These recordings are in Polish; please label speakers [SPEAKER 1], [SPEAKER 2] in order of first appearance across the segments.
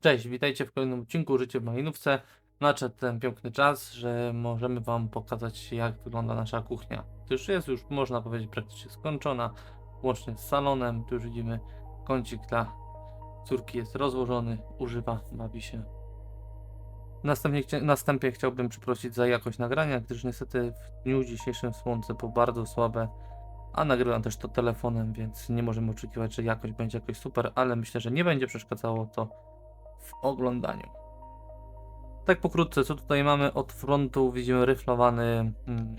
[SPEAKER 1] Cześć, witajcie w kolejnym odcinku Życie w Malinówce. Nadszedł ten piękny czas, że możemy Wam pokazać jak wygląda nasza kuchnia. To już jest już można powiedzieć praktycznie skończona, łącznie z salonem. Tu już widzimy kącik dla córki jest rozłożony, używa, bawi się. Następnie, następnie chciałbym przeprosić za jakość nagrania, gdyż niestety w dniu dzisiejszym słońce było bardzo słabe, a nagrywam też to telefonem, więc nie możemy oczekiwać, że jakość będzie jakoś super, ale myślę, że nie będzie przeszkadzało to w oglądaniu. Tak pokrótce, co tutaj mamy od frontu, widzimy ryflowany mm,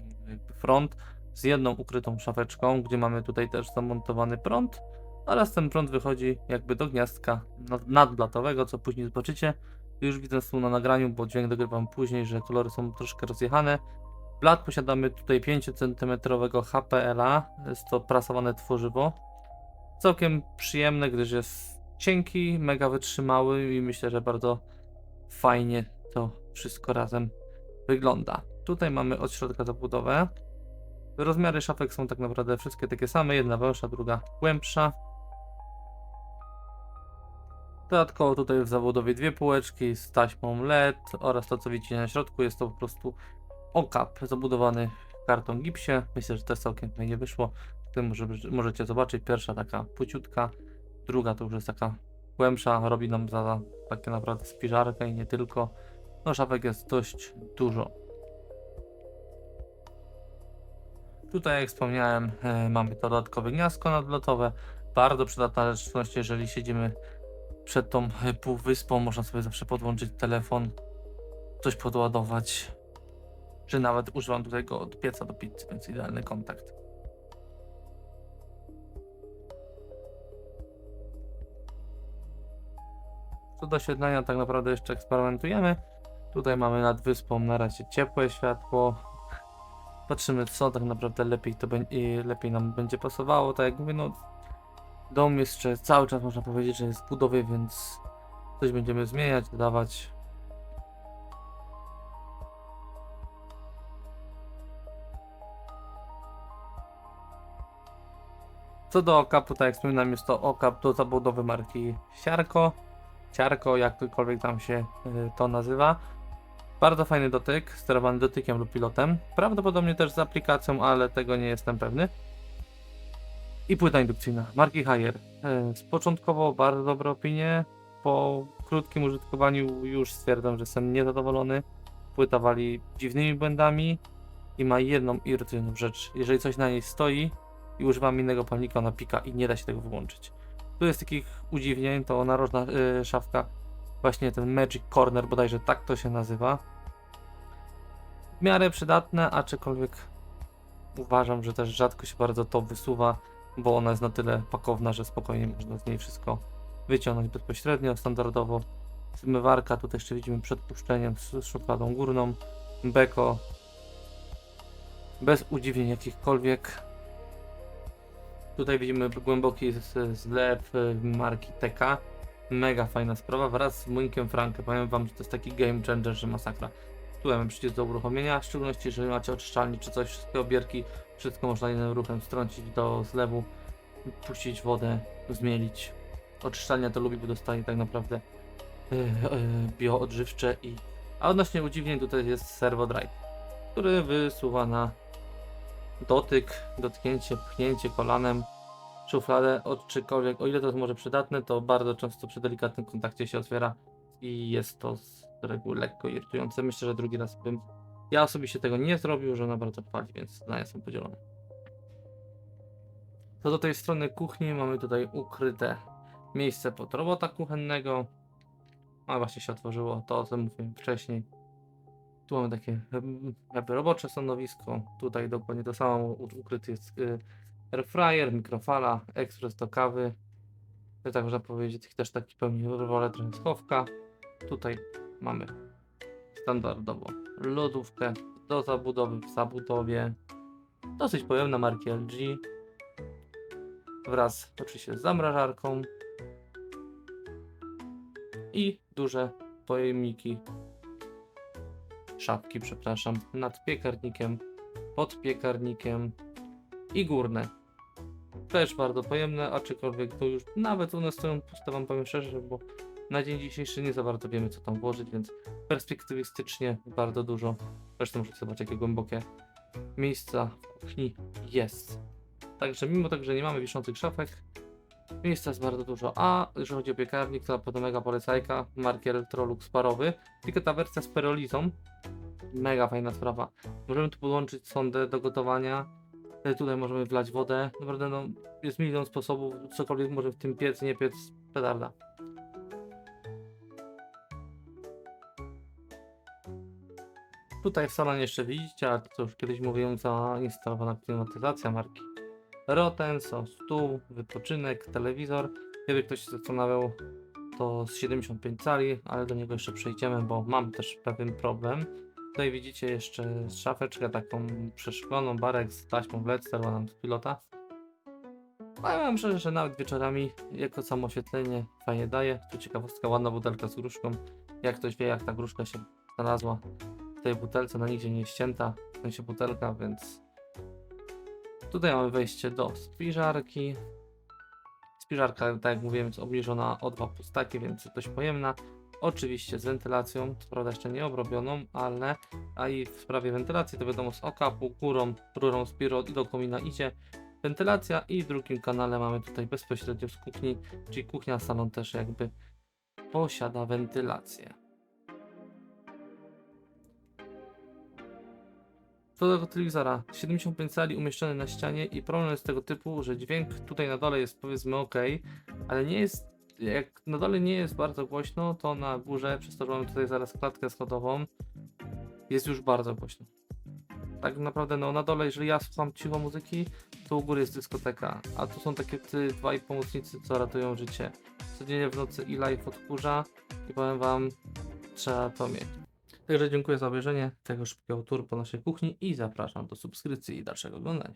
[SPEAKER 1] front z jedną ukrytą szafeczką, gdzie mamy tutaj też zamontowany prąd oraz ten prąd wychodzi jakby do gniazdka nad- nadblatowego, co później zobaczycie. Już widzę tu na nagraniu, bo dźwięk dogrywam później, że kolory są troszkę rozjechane. Blat posiadamy tutaj 5 cm HPLA, jest to prasowane tworzywo. Całkiem przyjemne, gdyż jest cienki, mega wytrzymały i myślę, że bardzo fajnie to wszystko razem wygląda. Tutaj mamy od środka zabudowę. Rozmiary szafek są tak naprawdę wszystkie takie same, jedna węższa, druga głębsza. Dodatkowo tutaj w zabudowie dwie półeczki z taśmą LED oraz to co widzicie na środku jest to po prostu okap zabudowany w karton gipsie. Myślę, że to całkiem fajnie wyszło. Tutaj może, możecie zobaczyć pierwsza taka płyciutka, druga to już jest taka głębsza, robi nam za takie naprawdę spiżarkę i nie tylko. No szafek jest dość dużo. Tutaj jak wspomniałem e, mamy to dodatkowe gniazdko nadlotowe, bardzo przydatna rzecz, jeżeli siedzimy przed tą e, półwyspą, można sobie zawsze podłączyć telefon, coś podładować, czy nawet używam tutaj go od pieca do pizzy, więc idealny kontakt. Co do oświetlenia, tak naprawdę jeszcze eksperymentujemy. Tutaj mamy nad wyspą na razie ciepłe światło. Patrzymy, co tak naprawdę lepiej, to będzie, lepiej nam będzie pasowało. Tak jak mówię, no, dom jeszcze cały czas można powiedzieć, że jest w budowie, więc coś będziemy zmieniać, dodawać. Co do okapu, tak jak wspominałem, jest to okap do zabudowy marki Siarko. Ciarko, jakkolwiek tam się y, to nazywa. Bardzo fajny dotyk, sterowany dotykiem lub pilotem. Prawdopodobnie też z aplikacją, ale tego nie jestem pewny. I płyta indukcyjna marki Haier. Y, Z początkowo bardzo dobre opinie. Po krótkim użytkowaniu już stwierdzam, że jestem niezadowolony. Płyta wali dziwnymi błędami i ma jedną irytującą rzecz. Jeżeli coś na niej stoi i używam innego palnika, ona pika i nie da się tego wyłączyć. Tu jest takich udziwnień, to narożna y, szafka, właśnie ten Magic Corner, bodajże tak to się nazywa. W miarę przydatne, aczkolwiek uważam, że też rzadko się bardzo to wysuwa, bo ona jest na tyle pakowna, że spokojnie można z niej wszystko wyciągnąć bezpośrednio, standardowo. Zmywarka, tutaj jeszcze widzimy przed puszczeniem z szufladą górną, beko, bez udziwnień jakichkolwiek. Tutaj widzimy głęboki zlew y, marki TK. Mega fajna sprawa wraz z młynkiem Frankę. Powiem wam, że to jest taki game changer, że masakra. Tu mamy przycisk do uruchomienia, w szczególności jeżeli macie oczyszczalni czy coś, wszystkie obierki, wszystko można jednym ruchem strącić do zlewu, puścić wodę, zmielić. Oczyszczalnia to lubi, bo dostaje tak naprawdę yy, yy, bioodżywcze i... A odnośnie udziwnień tutaj jest servo drive, który wysuwa na dotyk, dotknięcie, pchnięcie kolanem, szufladę, od czykolwiek, o ile to jest może przydatne, to bardzo często przy delikatnym kontakcie się otwiera i jest to z reguły lekko irytujące. Myślę, że drugi raz bym ja osobiście tego nie zrobił, że ona bardzo pali, więc zdania są podzielone. Co do tej strony kuchni mamy tutaj ukryte miejsce pod robota kuchennego. A właśnie się otworzyło to, o czym mówiłem wcześniej. Tu mamy takie robocze stanowisko. Tutaj dokładnie to samo ukryty jest y, airfryer, mikrofala, ekspres do kawy. To tak można powiedzieć, też taki pełni rolę trochę schowka. Tutaj mamy standardowo lodówkę do zabudowy w zabudowie. Dosyć pojemna marki LG. Wraz oczywiście z zamrażarką. I duże pojemniki szafki, przepraszam, nad piekarnikiem, pod piekarnikiem i górne. Też bardzo pojemne, aczkolwiek to już nawet one stoją puste, wam powiem szczerze, bo Na dzień dzisiejszy nie za bardzo wiemy, co tam włożyć, więc perspektywistycznie bardzo dużo. Zresztą możecie zobaczyć, jakie głębokie miejsca w kuchni jest. Także mimo tego, że nie mamy wiszących szafek, miejsca jest bardzo dużo. A jeżeli chodzi o piekarnik, to na pewno mega polecajka, marki Electrolux parowy. Tylko ta wersja z perolizą, mega fajna sprawa. Możemy tu podłączyć sondę do gotowania. E, Tutaj możemy wlać wodę. Naprawdę no, jest milion sposobów, cokolwiek może w tym piec, nie piec, petarda. Tutaj w salonie jeszcze widzicie, ale to już kiedyś mówiłem, zainstalowana klimatyzacja marki Roten, są stół, wypoczynek, telewizor. Gdyby ktoś się zastanawiał, to z 75 cali, ale do niego jeszcze przejdziemy, bo mam też pewien problem. Tutaj widzicie jeszcze szafeczkę taką przeszkloną, barek z taśmą LED, sterowaną z pilota. A ja mam szczerze, że nawet wieczorami jako samo oświetlenie fajnie daje. Tu ciekawostka, ładna butelka z gruszką. Jak ktoś wie, jak ta gruszka się znalazła w tej butelce, no nigdzie nie ścięta, w sensie butelka, więc tutaj mamy wejście do spiżarki. Spiżarka, tak jak mówiłem, jest obniżona o dwa pustaki, więc dość pojemna. Oczywiście z wentylacją, co prawda jeszcze nie obrobioną, ale a i w sprawie wentylacji to wiadomo z okapu, górą, rurą z piro i do komina idzie wentylacja i w drugim kanale mamy tutaj bezpośrednio z kuchni, czyli kuchnia, salon też jakby posiada wentylację. Do telewizora, 75 cali umieszczony na ścianie i problem jest tego typu, że dźwięk tutaj na dole jest powiedzmy ok, ale nie jest, jak na dole nie jest bardzo głośno, to na górze, przez to, że mamy tutaj zaraz klatkę schodową, jest już bardzo głośno. Tak naprawdę no na dole, jeżeli ja słucham cicho muzyki, to u góry jest dyskoteka, a tu są takie ty, dwaj pomocnicy, co ratują życie. Codziennie w nocy i live odkurza i powiem wam, trzeba to mieć. Także dziękuję za obejrzenie tego szybkiego tour po naszej kuchni i zapraszam do subskrypcji i dalszego oglądania.